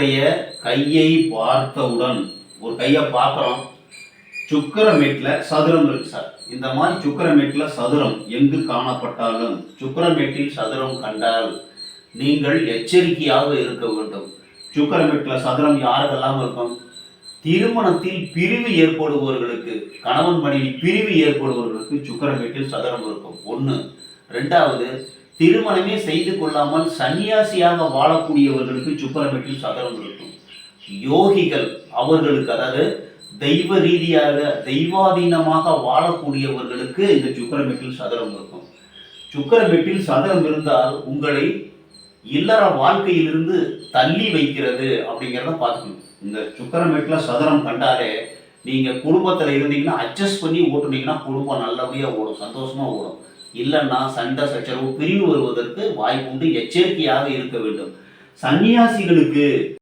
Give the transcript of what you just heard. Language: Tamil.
உங்களுடைய கையை பார்த்தவுடன் ஒரு கையை பார்க்குறோம். சுக்கரமேட்டில் சதுரம் இருக்கு சார். இந்த மாதிரி சுக்கரமேட்டில் சதுரம் எங்கு காணப்பட்டாலும் சுக்கரமேட்டில் சதுரம் கண்டால் நீங்கள் எச்சரிக்கையாக இருக்க வேண்டும். சுக்கரமேட்டில் சதுரம் யாருக்கெல்லாம் இருக்கும்? திருமணத்தில் பிரிவு ஏற்படுபவர்களுக்கு கணவன் மனைவி பிரிவு ஏற்படுபவர்களுக்கு சுக்கரமேட்டில் சதுரம் இருக்கும். ஒன்று. ரெண்டாவது திருமணமே செய்து கொள்ளாமல் சன்னியாசியாக வாழக்கூடியவர்களுக்கு சுக்கரமேட்டில் சதரம் இருக்கும் யோகிகள் அவர்களுக்கு அதாவது தெய்வ ரீதியாக தெய்வாதீனமாக வாழக்கூடியவர்களுக்கு இந்த சுக்கரமேட்டில் சதுரம் இருக்கும் சுக்கரமேட்டில் சதுரம் இருந்தால் உங்களை இல்லற வாழ்க்கையிலிருந்து தள்ளி வைக்கிறது அப்படிங்கிறத பார்த்துக்கணும். இந்த சுக்கரமேட்டில் சதுரம் கண்டாலே நீங்கள் குடும்பத்தில் இருந்தீங்கன்னா அட்ஜஸ்ட் பண்ணி ஓட்டுனீங்கன்னா குடும்பம் நல்லபடியாக ஓடும் சந்தோஷமாக ஓடும். இல்லைன்னா சண்டை சச்சரவு பிரிவு வருவதற்கு வாய்ப்புண்டு எச்சரிக்கையாக இருக்க வேண்டும். சன்னியாசிகளுக்கு